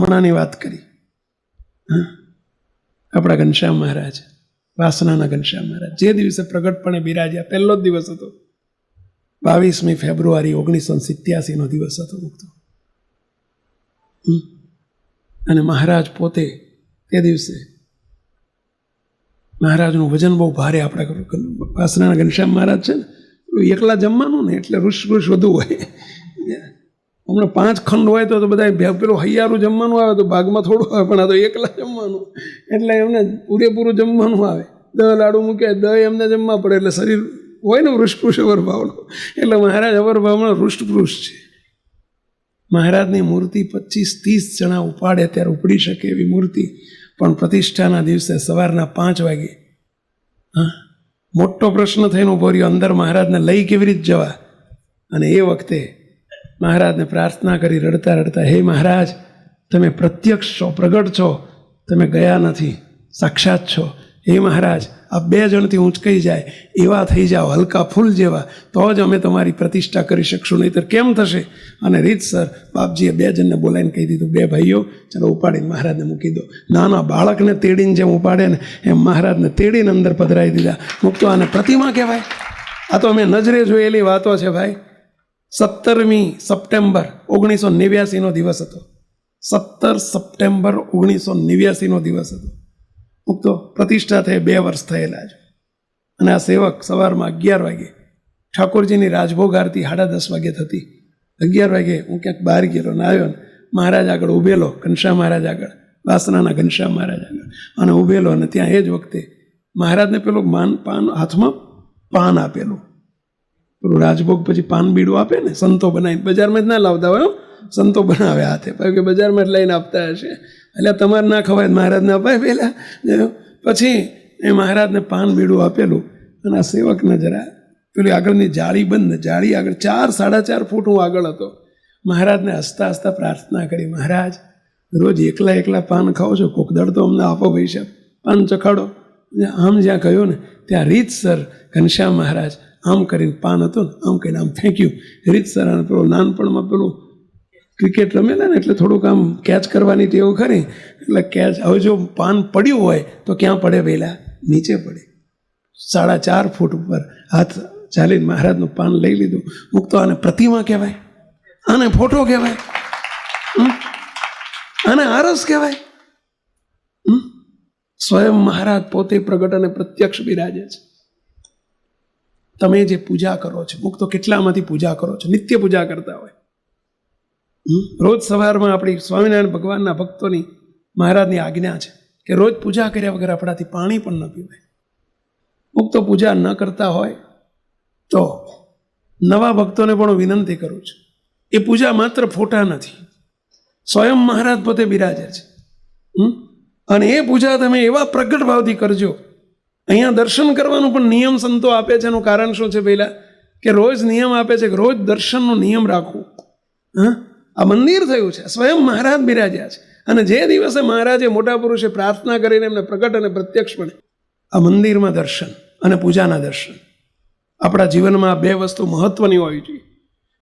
હમણાંની વાત કરી. આપણા ઘનશ્યામ મહારાજ, વાસનાના ઘનશ્યામ મહારાજ, જે દિવસે પ્રગટપણે બિરાજ્યા, પહેલો જ દિવસ હતો. બાવીસમી ફેબ્રુઆરી ઓગણીસો સિત્યાસીનો દિવસ હતો મુક્તો. અને મહારાજ પોતે તે દિવસે મહારાજનું વજન બહુ ભારે આપણા વાસનાના ઘનશ્યામ મહારાજ છે ને, એકલા જમવાનું ને એટલે ઋષ ઋષ વધુ હોય. હમણાં પાંચ ખંડ હોય તો બધા પેલું હૈયારું જમવાનું આવે તો ભાગમાં થોડું આવે, પણ આ તો એકલા જમવાનું. એટલે એમને પૂરેપૂરું જમવાનું આવે. દહ લાડુ મૂકે દહ એમને જમવા પડે, એટલે શરીર હોય ને વૃષ્પૃષ અવરભાવનો. એટલે મહારાજ અવરભાવમાં વૃષ્ટપૃષ છે. મહારાજની મૂર્તિ પચીસ ત્રીસ જણા ઉપાડે ત્યારે ઉપડી શકે એવી મૂર્તિ, પણ પ્રતિષ્ઠાના દિવસે સવારના પાંચ વાગે, હા, મોટો પ્રશ્ન થઈને ઊભો રહ્યો, અંદર મહારાજને લઈ કેવી રીતે જવા? અને એ વખતે મહારાજને પ્રાર્થના કરી રડતા રડતા, હે મહારાજ, તમે પ્રત્યક્ષ છો, પ્રગટ છો. તમે ગયા નથી, સાક્ષાત છો. હે મહારાજ, આ બે જણથી ઊંચકાઈ જાય, એવા થઈ જાઓ, હલકા ફૂલ જેવા. તો જ અમે તમારી પ્રતિષ્ઠા કરી શકશું. નહીંતર કેમ થશે? અને રીતસર બાપજીએ બે જણને બોલાવીને કહી દીધું, બે ભાઈઓ, ચલો ઉપાડીને મહારાજને મૂકી દો. નાના બાળકને તેડીને જેમ ઉપાડે ને, એમ મહારાજને તેડીને અંદર પધરાવી દીધા. મૂકતો આને પ્રતિમા કહેવાય. આ તો અમે નજરે જોયેલી વાતો છે ભાઈ. સત્તરમી સપ્ટેમ્બર ઓગણીસો નેવ્યાસીનો દિવસ હતો. સત્તર સપ્ટેમ્બર ઓગણીસો નેવ્યાસીનો દિવસ હતો. મુક્તો પ્રતિષ્ઠા થઈ બે વર્ષ થયેલા છે. અને આ સેવક સવારમાં અગિયાર વાગે ઠાકોરજીની રાજભોગ આરતી સાડા દસ વાગે થતી. અગિયાર વાગે હું ક્યાંક બહાર ગયેલો ને આવ્યો ને મહારાજ આગળ ઊભેલો ઘનશ્યામ મહારાજ આગળ વાસનાના ઘનશ્યામ મહારાજ આગળ. અને ઊભેલો અને ત્યાં એ જ વખતે મહારાજને પેલું માન પાન હાથમાં પાન આપેલું. પેલું રાજભોગ પછી પાન બીડું આપે ને, સંતો બનાવીને, બજારમાં જ ના લાવતા હોય સંતો બનાવે હાથે કે બજારમાં જ લઈને આપતા હશે. એટલે તમારે ના ખવાય મહારાજને અપાય પહેલાં. પછી એ મહારાજને પાન બીડું આપેલું અને આ સેવકને જરા પેલી આગળની જાળી બંધ જાળી આગળ ચાર, સાડા ચાર ફૂટ હું આગળ હતો. મહારાજને હસતા હસતા પ્રાર્થના કરી, મહારાજ, રોજ એકલા એકલા પાન ખાઓ છો, કોક દળ તો અમને આપો ભાઈ સાહેબ પાન ચખાડો. આમ જ્યાં કહ્યું ને, ત્યાં રીતસર ઘનશ્યામ મહારાજ આમ કરીને પાન હતું ને, આમ કરીને આમ ફેંક્યું રીતસર અને પેલું નાનપણમાં પેલું ક્રિકેટ રમેલા ને એટલે થોડુંક આમ કેચ કરવાની ટેવ ખરી. એટલે કેચ હવે જો પાન પડ્યું હોય તો ક્યાં પડે પહેલાં નીચે પડે. સાડા ચાર ફૂટ ઉપર હાથ ચાલીને મહારાજનું પાન લઈ લીધું. મૂકતો આને પ્રતિમા કહેવાય. આને ફોટો કહેવાય? આને આરસ કહેવાય? સ્વયં મહારાજ પોતે પ્રગટ અને પ્રત્યક્ષ બિરાજે છે. તમે જે પૂજા કરો છો મુક્તો કેટલામાંથી પૂજા કરો છો? નિત્ય પૂજા કરતા હોય? રોજ સવારમાં આપણી સ્વામિનારાયણ ભગવાનના ભક્તોની મહારાજની આજ્ઞા છે કે રોજ પૂજા કર્યા વગર આપણાથી પાણી પણ ન પીવાય. મુક્તો પૂજા ન કરતા હોય તો નવા ભક્તોને પણ વિનંતી કરું છું. એ પૂજા માત્ર ફોટા નથી. સ્વયં મહારાજ પોતે બિરાજે છે. હમ? અને એ પૂજા તમે એવા પ્રગટ ભાવથી કરજો. અહીંયા દર્શન કરવાનું પણ નિયમ સંતો આપે છે, એનું કારણ શું છે પહેલાં? કે રોજ નિયમ આપે છે કે રોજ દર્શનનો નિયમ રાખવું હા? આ મંદિર થયું છે, સ્વયં મહારાજ બિરાજ્યા છે. અને જે દિવસે મહારાજે મોટા પુરુષે પ્રાર્થના કરીને એમને પ્રગટ અને પ્રત્યક્ષપણે આ મંદિરમાં દર્શન અને પૂજાના દર્શન. આપણા જીવનમાં બે વસ્તુ મહત્વની હોવી જોઈએ.